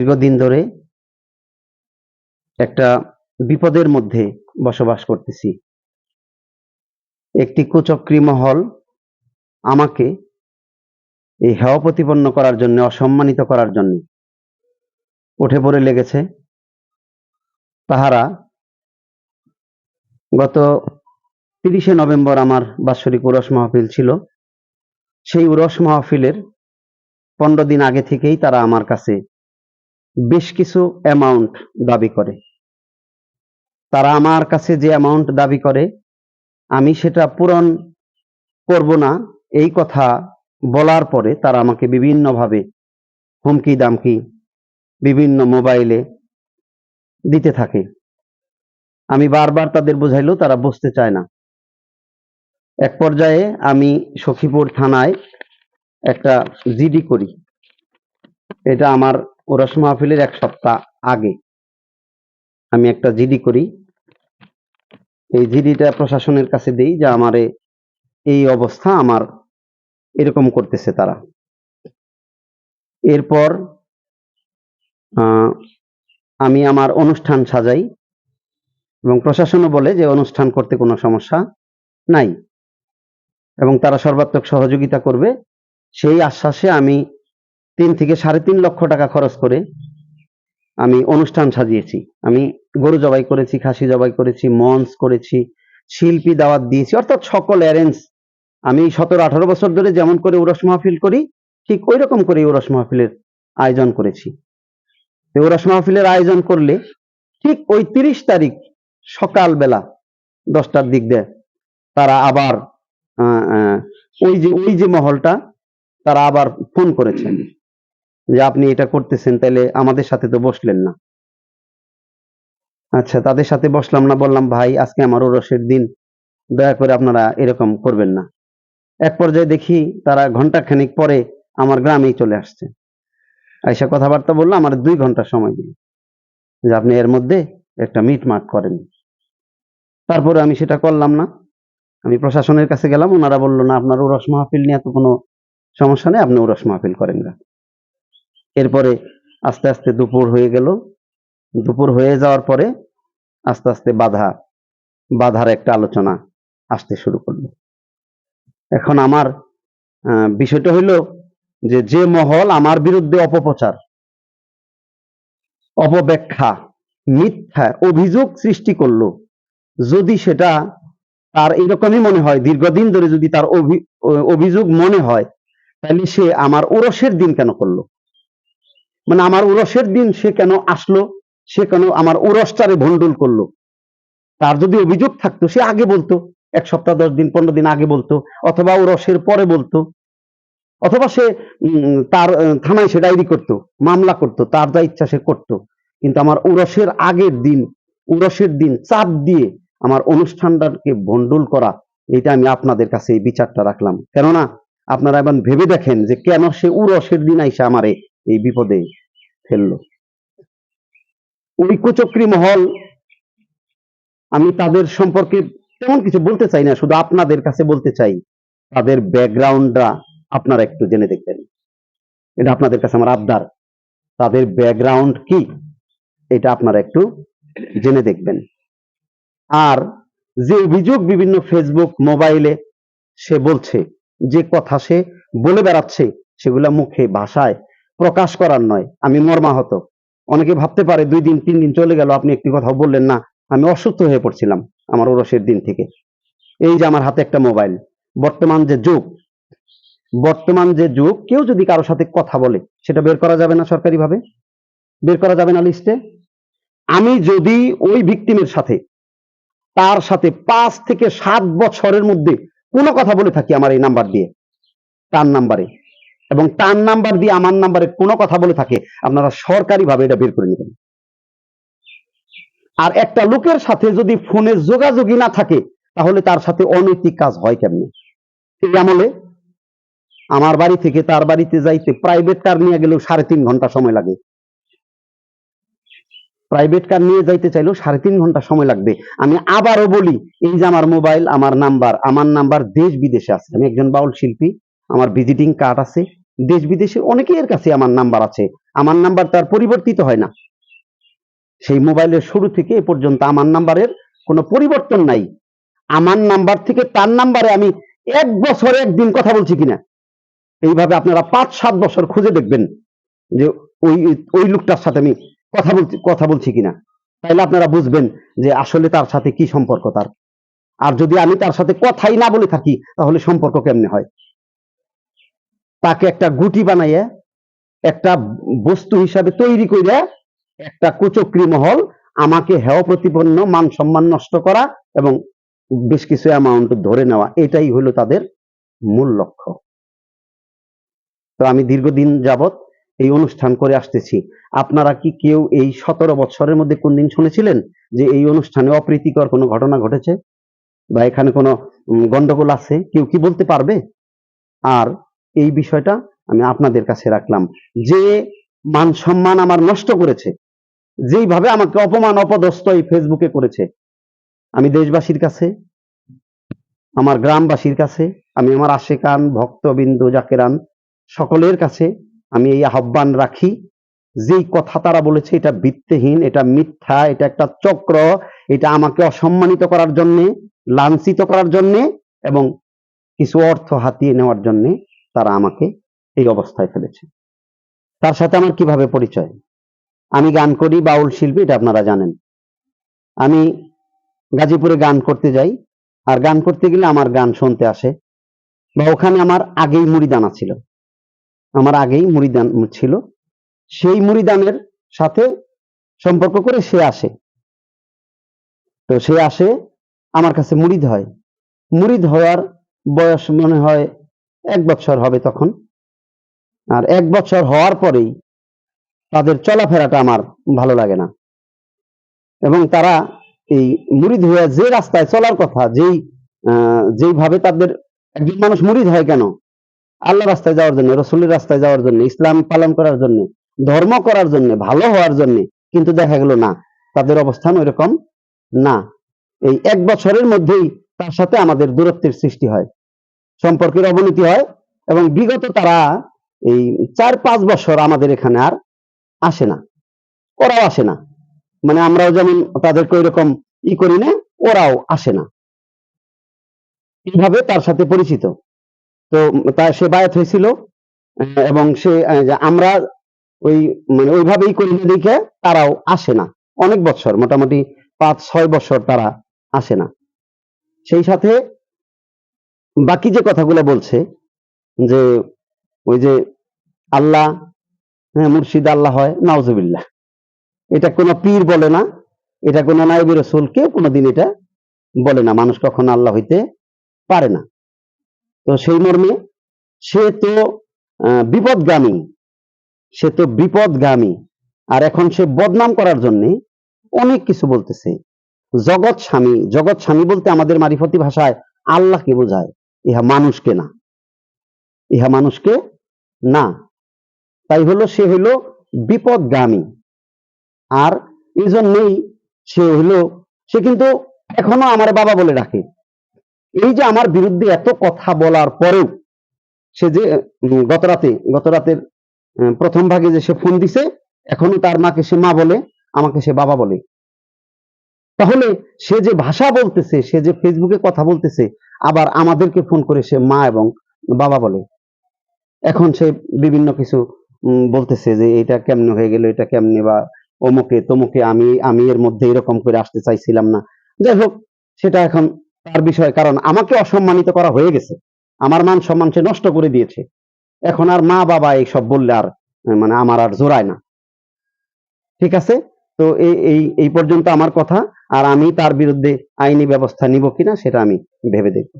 দীর্ঘদিন ধরে একটা বিপদের মধ্যে বসবাস করতেছি। একটি কুচক্রী মহল আমাকে এই হেয় প্রতিপন্ন করার জন্য, অসম্মানিত করার জন্য উঠে পড়ে লেগেছে। তাহারা গত তিরিশে নভেম্বর আমার বাৎসরিক উরস মাহফিল ছিল। সেই উরস মাহফিলের পনেরো দিন আগে থেকেই তারা আমার কাছে বেশ কিছু অ্যামাউন্ট দাবি করে। তারা আমার কাছে যে অ্যামাউন্ট দাবি করে, আমি সেটা পূরণ করব না, এই কথা বলার পরে তারা আমাকে বিভিন্নভাবে হুমকি দামকি বিভিন্ন মোবাইলে দিতে থাকে। আমি বারবার তাদের বোঝাইলেও তারা বুঝতে চায় না। এক পর্যায়ে আমি সখীপুর থানায় একটা জিডি করি। এটা আমার ওরস মাহফিলের এক সপ্তাহ আগে। আমি একটা জিডি করি। এই জিডিটা প্রশাসনের কাছে দেই যে আমার এই অবস্থা আমার এরকম করতেছে তারা। এরপর আমি আমার অনুষ্ঠান সাজাই এবং প্রশাসনও বলে যে অনুষ্ঠান করতে কোনো সমস্যা নাই। এবং তারা সর্বাত্মক সহযোগিতা করবে। সেই আশ্বাসে আমি তিন থেকে সাড়ে তিন লক্ষ টাকা খরচ করে আমি অনুষ্ঠান সাজিয়েছি। আমি গরু জবাই করেছি, খাসি জবাই করেছি, মঞ্চ করেছি, শিল্পী দাওয়াত দিয়েছি, অর্থাৎ সকল অ্যারেঞ্জ আমি সতেরো আঠারো বছর ধরে যেমন করে উরস মাহফিল করি, ঠিক ওই রকম করে উরস মাহফিলের আয়োজন করেছি। উরস মাহফিলের আয়োজন করলে ঠিক ওই তিরিশ তারিখ সকালবেলা দশটার দিক দিয়ে তারা আবার ওই যে ওই যে মহলটা তারা আবার ফোন করেছেন যে আপনি এটা করতেছেন তাহলে আমাদের সাথে তো বসলেন না। আচ্ছা তাদের সাথে বসলাম না, বললাম, ভাই, আজকে আমার ওরসের দিন। দয়া করে আপনারা এরকম করবেন না। এক পর্যায়ে দেখি তারা ঘণ্টা খানিক পরে আমার গ্রামেই চলে আসছে। আইসা কথাবার্তা বলল, আমার দুই ঘণ্টা সময় দিল যে আপনি এর মধ্যে একটা মিটমাট করেন। তারপরে আমি সেটা করলাম না। আমি প্রশাসনের কাছে গেলাম, ওনারা বলল, না, আপনার ওরস মাহফিল নিয়ে তো কোনো সমস্যা নেই, আপনি ওরস মাহফিল করেন না এরপরে আস্তে আস্তে দুপুর হয়ে গেল। দুপুর হয়ে যাওয়ার পরে আস্তে আস্তে বাধা, বাধার একটা আলোচনা আসতে শুরু করল। এখন আমার বিষয়টা হইল যে যে মহল আমার বিরুদ্ধে অপপ্রচার, অপব্যাখ্যা, মিথ্যা অভিযোগ সৃষ্টি করল, যদি সেটা তার এরকমই মনে হয়, দীর্ঘদিন ধরে যদি তার অভি- অভিযোগ মনে হয়, তাহলে সে আমার ওরসের দিন কেন করল? মানে আমার উরসের দিন সে কেন আসলো? সে কেন আমার উরসটারে ভন্ডুল করল? তার যদি অভিযোগ থাকতো, সে আগে বলতো, এক সপ্তাহ, দশ দিন, পনেরো দিন আগে বলতো, অথবা উরসের পরে বলতো, অথবা সে তার থানায় সে ডায়েরি করতো, মামলা করতো, তার যা ইচ্ছা সে করতো। কিন্তু আমার উরসের আগের দিন উরসের দিন চাপ দিয়ে আমার অনুষ্ঠানটাকে ভন্ডুল করা এটা আমি আপনাদের কাছে এই বিচারটা রাখলাম। কেননা, আপনারা এবার ভেবে দেখেন যে কেন সে উরসের দিন আইসা আমারে এই বিপদে ফেলল। ওই কুচক্রী মহল, আমি তাদের সম্পর্কে তেমন কিছু বলতে চাই না, শুধু আপনাদের কাছে বলতে চাই। তাদের ব্যাকগ্রাউন্ডটা আপনারা একটু জেনে দেখবেন। এটা আপনাদের কাছে আমার আবদার। তাদের ব্যাকগ্রাউন্ড কি, এটা আপনারা একটু জেনে দেখবেন। আর যে অভিযোগ বিভিন্ন ফেসবুক মোবাইলে সে বলছে, যে কথা সে বলে বেড়াচ্ছে, সেগুলা মুখে, ভাষায় প্রকাশ করার নয়, আমি মর্মাহত। অনেকে ভাবতে পারে দুই দিন, তিন দিন চলে গেল, আপনি একটি কথা বললেন না, আমি অসুস্থ হয়ে পড়ছিলাম আমার ওরসের দিন থেকে। এই যে আমার হাতে একটা মোবাইল, বর্তমান যে যুগ, বর্তমান যে যুগ, কেউ যদি কারোর সাথে কথা বলে, সেটা বের করা যাবে না সরকারিভাবে? বের করা যাবে না লিস্টে আমি যদি ওই ভিকটিমের সাথে, তার সাথে পাঁচ থেকে সাত বছরের মধ্যে কোনো কথা বলে থাকি আমার এই নাম্বার দিয়ে, তার নাম্বারে এবং তার নাম্বার দিয়ে আমার নাম্বারে কোনো কথা বলে থাকে, আপনারা সরকারিভাবে এটা বের করে নেবেন। আর একটা লোকের সাথে যদি ফোনে যোগাযোগই না থাকে, তাহলে তার সাথে অনৈতিক কাজ হয় কেমনে? এই আমলে আমার বাড়ি থেকে তার বাড়িতে যাইতে প্রাইভেট কার নিয়ে গেলেও সাড়ে তিন ঘণ্টা সময় লাগে। প্রাইভেট কার নিয়ে যাইতে চাইলেও সাড়ে তিন ঘণ্টা সময় লাগবে। আমি আবারও বলি, এই যে আমার মোবাইল আমার নাম্বার আমার নাম্বার দেশ বিদেশে আছে। আমি একজন বাউল শিল্পী, আমার ভিজিটিং কার্ড আছে। দেশ বিদেশে অনেকের কাছে আমার নাম্বার আছে। আমার নাম্বার তার পরিবর্তিত হয় না। সেই মোবাইলের শুরু থেকে এ পর্যন্ত আমার নাম্বারের কোনো পরিবর্তন নাই। আমার নাম্বার থেকে তার নাম্বারে আমি এক বছরে, একদিন কথা বলছি কিনা, এইভাবে আপনারা পাঁচ, সাত বছর খুঁজে দেখবেন যে ওই ওই লোকটার সাথে আমি কথা বলছি কথা বলছি কিনা। তাইলে আপনারা বুঝবেন যে আসলে তার সাথে কি সম্পর্ক তার। আর যদি আমি তার সাথে কথাই না বলে থাকি, তাহলে সম্পর্ক কেমনে হয়? তাকে একটা গুটি বানাইয়া একটা বস্তু হিসাবে তৈরি করে একটা কুচক্রি মহল আমাকে হেয় প্রতিপন্ন, মান সম্মান নষ্ট করা এবং বেশ কিছু অ্যামাউন্ট ধরে নেওয়া, এটাই হলো তাদের মূল লক্ষ্য। তো আমি দীর্ঘদিন যাবত এই অনুষ্ঠান করে আসতেছি। আপনারা কি কেউ এই সতেরো বছরের মধ্যে কোনদিন শুনেছিলেন যে এই অনুষ্ঠানে অপ্রীতিকর কোনো ঘটনা ঘটেছে? বা এখানে কোনো গন্ডগোল আছে? কেউ কি বলতে পারবে? আর এই বিষয়টা আমি আপনাদের কাছে রাখলাম। যে মান সম্মান আমার নষ্ট করেছে, যেইভাবে আমাকে অপমান অপদস্থ এই ফেসবুকে করেছে, আমি দেশবাসীর কাছে, আমার গ্রামবাসীর কাছে, আমি আমার আশেকান, ভক্তবিন্দু, জাকেরান সকলের কাছে আমি এই আহ্বান রাখি, যেই কথা তারা বলেছে এটা ভিত্তিহীন, এটা মিথ্যা, এটা একটা চক্র, এটা আমাকে অসম্মানিত করার জন্যে, লাঞ্ছিত করার জন্যে এবং কিছু অর্থ হাতিয়ে নেওয়ার জন্যে তারা আমাকে এই অবস্থায় ফেলেছে। তার সাথে আমার কীভাবে পরিচয়? আমি গান করি বাউল শিল্পী, এটা আপনারা জানেন। আমি গাজীপুরে গান করতে যাই, আর গান করতে গেলে আমার গান শুনতে আসে। বা ওখানে আমার আগেই মুড়িদানা ছিল। আমার আগেই মুড়িদান ছিল। সেই মুড়িদানের সাথে সম্পর্ক করে সে আসে। তো সে আসে, আমার কাছে মুড়িদ হয়। মুড়িদ হওয়ার বয়স মনে হয় এক বছর হবে তখন। আর এক বছর হওয়ার পরেই তাদের চলাফেরাটা আমার ভালো লাগে না। এবং তারা এই মুড়িদ হয়ে যে রাস্তায় চলার কথা, যেই যেইভাবে তাদের একজন মানুষ মুড়িদ হয় কেন? আল্লাহ রাস্তায় যাওয়ার জন্য, রসুলের রাস্তায় যাওয়ার জন্য, ইসলাম পালন করার জন্য, ধর্ম করার জন্য, ভালো হওয়ার জন্য কিন্তু দেখা গেল না, তাদের অবস্থান ওইরকম না। এই এক বছরের মধ্যেই তার সাথে আমাদের দূরত্বের সৃষ্টি হয়। সম্পর্কের অবনতি হয় এবং বিগত তারা এই চার পাঁচ বছর আমাদের এখানে আর আসে না, ওরাও আসে না। মানে আমরাও যেমন তাদেরকে ওইরকম ই করি না, ওরাও আসে না। এইভাবে তার সাথে পরিচিত। তো তার সে বায়াত হয়েছিল এবং সে আমরা ওই মানে ওইভাবেই করি না দেখে তারাও আসে না। অনেক বছর, মোটামুটি পাঁচ ছয় বছর তারা আসে না। সেই সাথে বাকি যে কথাগুলো বলছে, যে ওই যে আল্লাহ হ্যাঁ মুর্শিদ আল্লাহ হয়, নাউজুবিল্লাহ। এটা কোনো পীর বলে না, এটা কোনো নাইবি রসুল, কেউ কোনোদিন এটা বলে না। মানুষ কখনো আল্লাহ হইতে পারে না। তো সেই মর্মে সে তো বিপদগামী, সে তো বিপদগামী। আর এখন সে বদনাম করার জন্য অনেক কিছু বলতেছে। জগৎ স্বামী জগৎ স্বামী বলতে আমাদের মারিফতি ভাষায় আল্লাহকে বোঝায়। ইহা মানুষকে না। ইহা মানুষকে না। তাই হলো সে হলো বিপদগামী। আর এই সে হলো, সে কিন্তু এখনও আমার বাবা বলে ডাকে এই যে আমার বিরুদ্ধে এত কথা বলার পরেও সে যে গত রাতে গত রাতের প্রথম ভাগে যে সে ফোন দিছে, এখনও তার মাকে সে মা বলে, আমাকে সে বাবা বলে। তাহলে সে যে ভাষা বলতেছে, সে যে ফেসবুকে কথা বলতেছে, আবার আমাদেরকে ফোন করে সে মা এবং বাবা বলে। এখন সে বিভিন্ন কিছু বলতেছে যে এটা কেমনে হয়ে গেল, এটা কেমনে বা অমুকে তমুকে আমি আমি এর মধ্যে এরকম করে আসতে চাইছিলাম না। যাই হোক, সেটা এখন তার বিষয়, কারণ আমাকে অসম্মানিত করা হয়ে গেছে। আমার মান সম্মান সে নষ্ট করে দিয়েছে। এখন আর মা বাবা এইসব বললে আর মানে আমার আর জোরায় না। ঠিক আছে? তো এই এই এই পর্যন্ত আমার কথা, আর আমি তার বিরুদ্ধে আইনি ব্যবস্থা নিব কিনা সেটা আমি ভেবে দেখব।